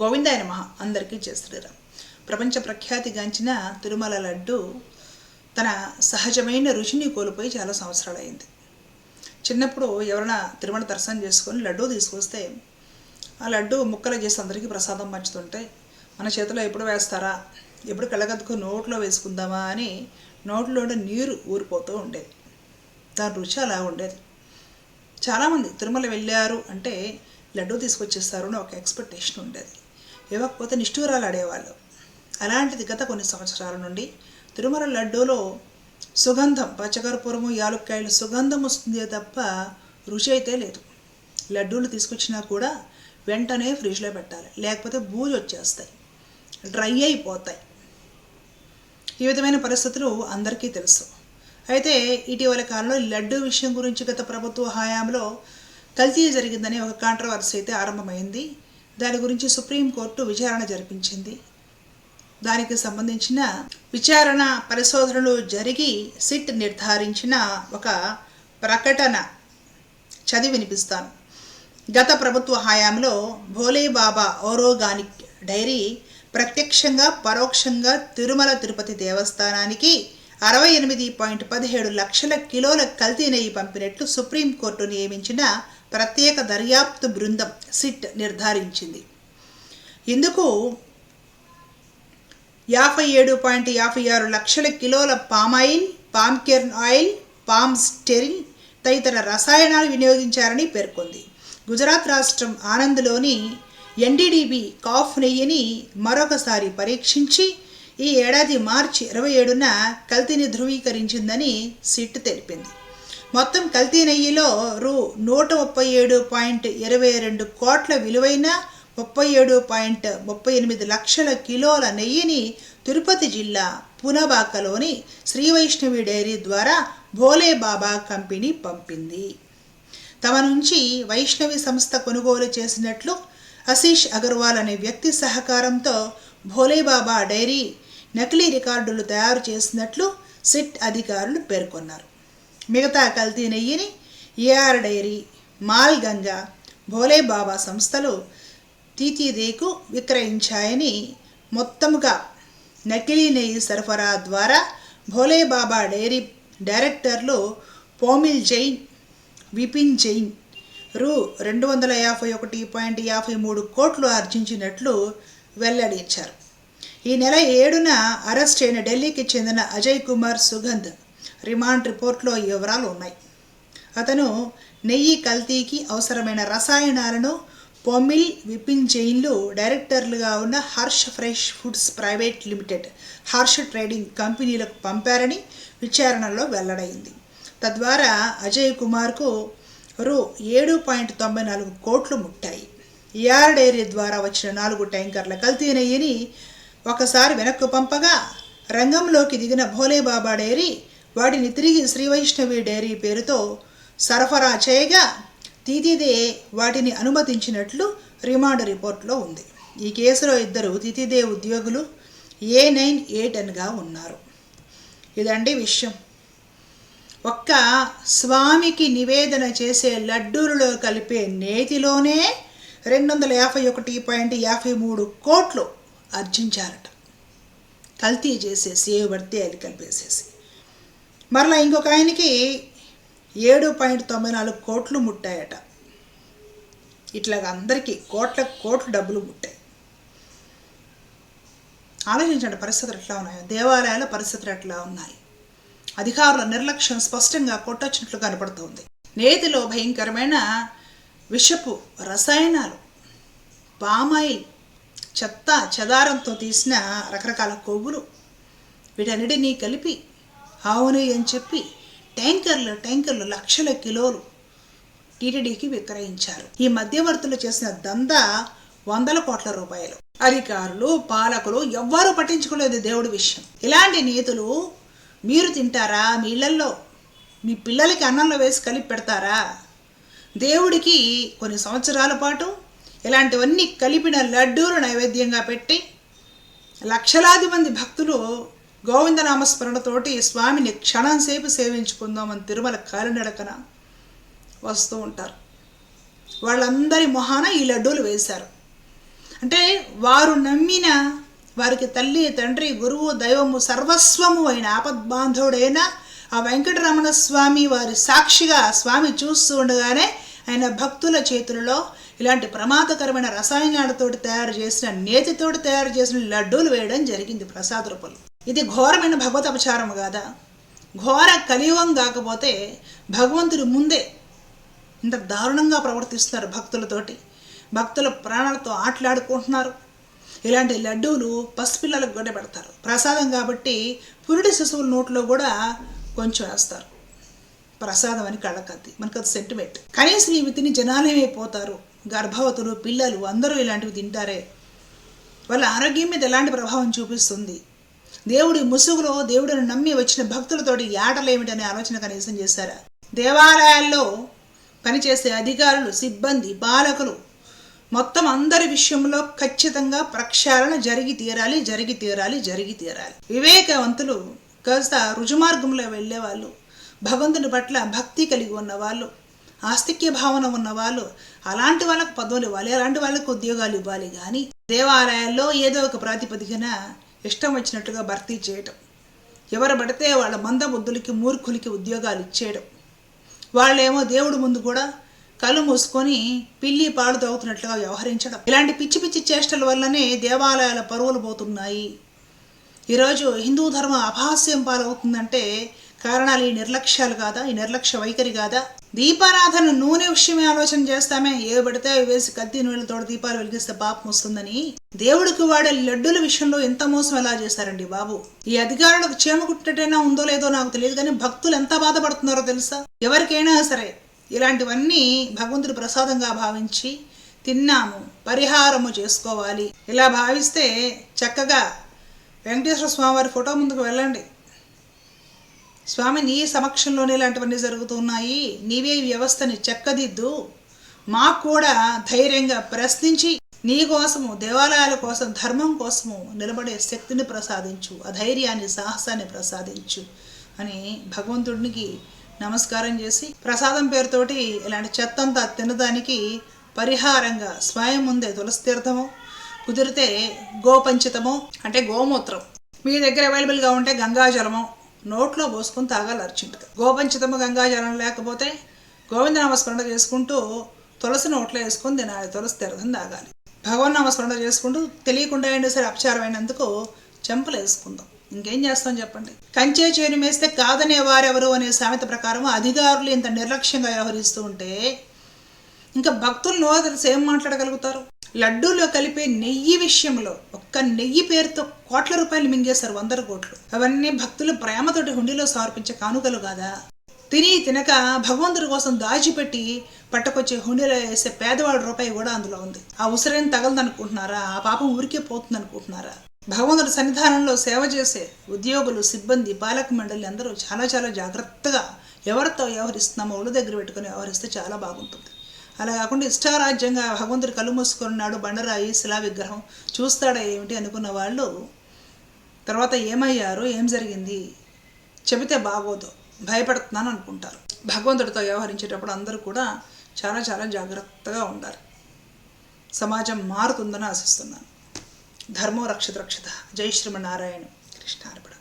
గోవిందాయ నమ. అందరికీ చేస్తున్నారు ప్రపంచ ప్రఖ్యాతిగాంచిన తిరుమల లడ్డు తన సహజమైన రుచిని కోల్పోయి చాలా సంవత్సరాలు అయింది చిన్నప్పుడు ఎవరైనా తిరుమల దర్శనం చేసుకొని లడ్డు తీసుకొస్తే ఆ లడ్డు ముక్కలు చేసి అందరికీ ప్రసాదం పంచుతుంటే మన చేతిలో ఎప్పుడు వేస్తారా? ఎప్పుడు కళ్ళగద్దుకు నోట్లో వేసుకుందామా అని నోట్లో నీరు ఊరిపోతూ ఉండేది. దాని రుచి అలా ఉండేది. చాలామంది తిరుమల వెళ్ళారు అంటే లడ్డు తీసుకొచ్చేస్తారు అని ఒక ఎక్స్పెక్టేషన్ ఉండేది. ఇవ్వకపోతే నిష్ఠూరాలు ఆడేవాళ్ళు. అలాంటిది గత కొన్ని సంవత్సరాల నుండి తిరుమల లడ్డూలో సుగంధం పచ్చకర్పూరము యాలుక్కాయలు సుగంధం వస్తుందే తప్ప రుచి అయితే లేదు. లడ్డూలు తీసుకొచ్చినా కూడా వెంటనే ఫ్రిడ్జ్లో పెట్టాలి. లేకపోతే బూజు వచ్చేస్తాయి. డ్రై అయిపోతాయి. ఈ విధమైన పరిస్థితులు అందరికీ తెలుసు. అయితే ఇటీవల కాలంలో లడ్డూ విషయం గురించి గత ప్రభుత్వ హయాంలో కల్తీ జరిగిందని ఒక కాంట్రవర్సీ అయితే ఆరంభమైంది. దాని గురించి సుప్రీంకోర్టు విచారణ జరిపించింది. దానికి సంబంధించిన విచారణ పరిశోధనలు జరిగి సిట్ నిర్ధారించిన ఒక ప్రకటన చదివి వినిపిస్తాను. గత ప్రభుత్వ హయాంలో భోలేబాబా ఓరోగానిక్ డైరీ ప్రత్యక్షంగా పరోక్షంగా తిరుమల తిరుపతి దేవస్థానానికి అరవై ఎనిమిది పాయింట్ పదిహేడు లక్షల కిలోల కల్తీ నెయ్యి పంపినట్లు సుప్రీంకోర్టు నియమించిన ప్రత్యేక దర్యాప్తు బృందం సిట్ నిర్ధారించింది. ఇందుకు యాభై ఏడు పాయింట్ యాభై ఆరు లక్షల కిలోల palm oil palm kernel oil palm stearin తదితర రసాయనాలు వినియోగించారని పేర్కొంది. గుజరాత్ రాష్ట్రం ఆనంద్లోని ఎన్డీడీబీ కాఫ్ నెయ్యిని మరొకసారి పరీక్షించి ఈ ఏడాది మార్చి ఇరవై ఏడున కల్తీని ధృవీకరించిందని సిట్ తెలిపింది. మొత్తం కల్తీ నెయ్యిలో రూ నూట ముప్పై ఏడు పాయింట్ ఇరవై రెండు కోట్ల విలువైన ముప్పై ఏడు పాయింట్ ముప్పై ఎనిమిది లక్షల కిలోల నెయ్యిని తిరుపతి జిల్లా పునబాకలోని శ్రీ వైష్ణవి డైరీ ద్వారా భోలే బాబా కంపెనీ పంపింది. తమ నుంచి వైష్ణవి సంస్థ కొనుగోలు చేసినట్లు అశీష్ అగర్వాల్ అనే వ్యక్తి సహకారంతో భోలేబాబా డైరీ నకిలీ రికార్డులు తయారు చేసినట్లు సిట్ అధికారులు పేర్కొన్నారు. మిగతా కల్తీ నెయ్యిని ఏఆర్ డైరీ మాల్ గంగా భోలేబాబా సంస్థలు తీతీదేకు విక్రయించాయని మొత్తముగా నకిలీ నెయ్యి సరఫరా ద్వారా భోలేబాబా డైరీ డైరెక్టర్లు పోమిల్ జైన్ విపిన్ జైన్ రూ రెండు వందల యాభై ఒకటి పాయింట్ యాభై మూడు కోట్లు ఆర్జించినట్లు వెల్లడించారు. ఈ నెల ఏడున అరెస్ట్ అయిన ఢిల్లీకి చెందిన అజయ్ కుమార్ సుగంధ్ రిమాండ్ రిపోర్ట్లో ఈ వివరాలు ఉన్నాయి. అతను నెయ్యి కల్తీకి అవసరమైన రసాయనాలను పొమిల్ విపిన్ జైన్లు డైరెక్టర్లుగా ఉన్న Harsh fresh foods private limited Harsh trading కంపెనీలకు పంపారని విచారణలో వెల్లడైంది. తద్వారా అజయ్ కుమార్కు రూ ఏడు పాయింట్ తొంభై నాలుగు కోట్లు ముట్టాయి. ఏఆర్ డైరీ ద్వారా వచ్చిన నాలుగు ట్యాంకర్ల కల్తీ నెయ్యిని ఒకసారి వెనక్కు పంపగా రంగంలోకి దిగిన భోలేబాబా డైరీ వాటిని తిరిగి శ్రీవైష్ణవి డైరీ పేరుతో సరఫరా చేయగా తితిదే వాటిని అనుమతించినట్లు రిమాండ్ రిపోర్ట్లో ఉంది. ఈ కేసులో ఇద్దరు తితిదే ఉద్యోగులు ఏ నైన్ ఏ టెన్గా ఉన్నారు. ఇదండి విషయం. ఒక్క స్వామికి నివేదన చేసే లడ్డూలలో కలిపే నేతిలోనే రెండు వందల యాభై ఒకటి పాయింట్ యాభై మూడు కోట్లు ఆర్జించారట కల్తీ చేసేసి ఏ పడితే అది కలిపేసేసి. మరలా ఇంకొక ఆయనకి ఏడు పాయింట్ తొంభై నాలుగు కోట్లు ముట్టాయట. ఇట్లాగ అందరికీ కోట్ల కోట్లు డబ్బులు ముట్టాయి. ఆలోచించండి పరిస్థితులు ఎట్లా ఉన్నాయో. దేవాలయాల పరిస్థితులు ఎట్లా ఉన్నాయి? అధికారుల నిర్లక్ష్యం స్పష్టంగా కొట్టొచ్చినట్లు కనపడుతోంది. నేతిలో భయంకరమైన విషపు రసాయనాలు పామాయిల్ చెత్త చెదారంతో తీసిన రకరకాల కొవ్వులు వీటన్నిటినీ కలిపి అవును అని చెప్పి ట్యాంకర్లు ట్యాంకర్లు లక్షల కిలోలు టీటీడీకి విక్రయించారు. ఈ మధ్యవర్తులు చేసిన దందా వందల కోట్ల రూపాయలు. అధికారులు పాలకులు ఎవ్వరూ పట్టించుకోలేదు దేవుడి విషయం. ఇలాంటి నీతులు మీరు తింటారా? మీ ఇళ్ళల్లో మీ పిల్లలకి అన్నంలో వేసి కలిపి పెడతారా? దేవుడికి కొన్ని సంవత్సరాల పాటు ఇలాంటివన్నీ కలిపిన లడ్డూలు నైవేద్యంగా పెట్టి లక్షలాది మంది భక్తులు గోవిందనామస్మరణతోటి స్వామిని క్షణం సేపు సేవించుకుందామని తిరుమల కాలినడకన వస్తూ ఉంటారు. వాళ్ళందరి మొహాన ఈ లడ్డూలు వేశారు. అంటే వారు నమ్మిన వారికి తల్లి తండ్రి గురువు దైవము సర్వస్వము అయిన ఆపద్బాంధవుడైన ఆ వెంకటరమణ స్వామి వారి సాక్షిగా స్వామి చూస్తూ ఉండగానే ఆయన భక్తుల చేతులలో ఇలాంటి ప్రమాదకరమైన రసాయనాలతోటి తయారు చేసిన నేతితోటి తయారు చేసిన లడ్డూలు వేయడం జరిగింది ప్రసాద రూపంలో. ఇది ఘోరమైన భగవత్ అపచారం కాదా? ఘోర కలియుగం కాకపోతే భగవంతుడి ముందే ఇంత దారుణంగా ప్రవర్తిస్తున్నారు భక్తులతోటి. భక్తుల ప్రాణాలతో ఆటలాడుకుంటున్నారు. ఇలాంటి లడ్డూలు పసిపిల్లలకు కూడా పెడతారు. ప్రసాదం కాబట్టి పురుడి శిశువుల నోట్లో కూడా కొంచెం వేస్తారు. ప్రసాదం అని కళ్ళకద్ది. మనకు అది సెంటిమెంట్ కనీసం ఇవి తిని జనాలేమైపోతారు గర్భవతులు పిల్లలు అందరూ ఇలాంటివి తింటారే. వాళ్ళ ఆరోగ్యం మీద ఎలాంటి ప్రభావం చూపిస్తుంది? దేవుడి ముసుగులో దేవుడిని నమ్మి వచ్చిన భక్తులతోటి ఏటలేమిటనే ఆలోచన కనీసం చేశారా? దేవాలయాల్లో పనిచేసే అధికారులు సిబ్బంది పాలకులు మొత్తం అందరి విషయంలో ఖచ్చితంగా ప్రక్షాళన జరిగి తీరాలి జరిగి తీరాలి జరిగి తీరాలి. వివేకవంతులు కాస్త రుజుమార్గంలో వెళ్ళే వాళ్ళు భగవంతుని పట్ల భక్తి కలిగి ఉన్న వాళ్ళు ఆస్తిక్య భావన ఉన్న వాళ్ళు అలాంటి వాళ్ళకు పదవులు ఇవ్వాలి అలాంటి వాళ్ళకు ఉద్యోగాలు ఇవ్వాలి కానీ దేవాలయాల్లో ఏదో ఒక ప్రాతిపదికన ఇష్టం వచ్చినట్టుగా భర్తీ చేయటం. ఎవరు పడితే వాళ్ళ మందబుద్ధులకి మూర్ఖులకి ఉద్యోగాలు ఇచ్చేయడం వాళ్ళేమో దేవుడి ముందు కూడా కళ్ళు మూసుకొని పిల్లి పాలు తాగుతున్నట్లుగా వ్యవహరించడం. ఇలాంటి పిచ్చి పిచ్చి చేష్టల వల్లనే దేవాలయాల పరువులు పోతున్నాయి. ఈరోజు హిందూ ధర్మం అపహాస్యం పాలవుతుందంటే కారణాలు ఈ నిర్లక్ష్యాలు కాదా? ఈ నిర్లక్ష్య వైఖరి కాదా? దీపారాధన నూనె విషయమే ఆలోచన చేస్తామే. ఏ పడితే అవి వేసి కత్తి నూనెలతో దీపాలు వెలిగిస్తే పాపం వస్తుందని. దేవుడికి వాడే లడ్డుల విషయంలో ఎంత మోసం ఎలా చేశారండి బాబు? ఈ అధికారులకు చేమకుట్టేటైనా ఉందో లేదో నాకు తెలియదు కానీ భక్తులు ఎంత బాధపడుతున్నారో తెలుసా? ఎవరికైనా సరే ఇలాంటివన్నీ భగవంతుడి ప్రసాదంగా భావించి తిన్నాము పరిహారము చేసుకోవాలి. ఇలా భావిస్తే చక్కగా వెంకటేశ్వర స్వామివారి ఫోటో ముందుకు వెళ్ళండి. స్వామి నీ సమక్షంలోనే ఇలాంటివన్నీ జరుగుతున్నాయి నీవే ఈ వ్యవస్థని చెక్కదిద్దు. మాకు కూడా ధైర్యంగా ప్రశ్నించి నీ కోసము దేవాలయాల కోసం ధర్మం కోసము నిలబడే శక్తిని ప్రసాదించు. ఆ ధైర్యాన్ని సాహసాన్ని ప్రసాదించు అని భగవంతుడికి నమస్కారం చేసి ప్రసాదం పేరుతోటి ఇలాంటి చెత్తంతా తినడానికి పరిహారంగా స్వయం ముందే తులసి తీర్థము కుదిరితే గోపంచితము అంటే గోమూత్రం. మీ దగ్గర అవైలబుల్గా ఉంటే గంగాజలము నోట్లో పోసుకొని తాగాలి అర్జెంటుగా. గోపంచితము గంగాజలం లేకపోతే గోవింద నమస్మరణ చేసుకుంటూ తులసి నోట్లో వేసుకొని తినాలి. తులసి తీర్థం తాగాలి. భగవన్ నమస్మరణ చేసుకుంటూ తెలియకుండా అయినా సరే అపచారమైనందుకు చెంపలు వేసుకుందాం. ఇంకేం చేస్తాం చెప్పండి? కంచే చేను మేస్తే కాదనే వారెవరు అనే సామెత ప్రకారం అధికారులు ఇంత నిర్లక్ష్యంగా వ్యవహరిస్తూ ఉంటే ఇంకా భక్తులు నో తెలిసి ఏం మాట్లాడగలుగుతారు? లడ్డూలో కలిపే నెయ్యి విషయంలో ఒక్క నెయ్యి పేరుతో కోట్ల రూపాయలు మింగేశారు వందల కోట్లు. అవన్నీ భక్తులు ప్రేమతోటి హుండీలో సమర్పించే కానుకలు కాదా? తిని తినక భగవంతుడి కోసం దాచిపెట్టి పట్టకొచ్చే హుండీలో వేసే పేదవాడి రూపాయి కూడా అందులో ఉంది. ఆ ఉసిరేం తగలదనుకుంటున్నారా? ఆ పాపం ఊరికే పోతుంది అనుకుంటున్నారా భగవంతుడి సన్నిధానంలో సేవ చేసే ఉద్యోగులు సిబ్బంది పాలక మండలి అందరూ చాలా చాలా జాగ్రత్తగా ఎవరితో వ్యవహరిస్తున్నామో ఒళ్ళు దగ్గర పెట్టుకొని వ్యవహరిస్తే చాలా బాగుంటుంది. అలా కాకుండా ఇష్టారాజ్యంగా భగవంతుడు కళ్ళు మూసుకున్నాడు బండరాయి శిలా విగ్రహం చూస్తాడా ఏమిటి అనుకున్న వాళ్ళు తర్వాత ఏమయ్యారు ఏం జరిగింది చెబితే బాగోదు భయపడుతున్నాను అనుకుంటారు. భగవంతుడితో వ్యవహరించేటప్పుడు అందరూ కూడా చాలా చాలా జాగ్రత్తగా ఉండాలి. సమాజం మారుతుందని ఆశిస్తున్నాను. ధర్మో రక్షిత రక్షిత. జై శ్రీమన్నారాయణ. కృష్ణార్పణ.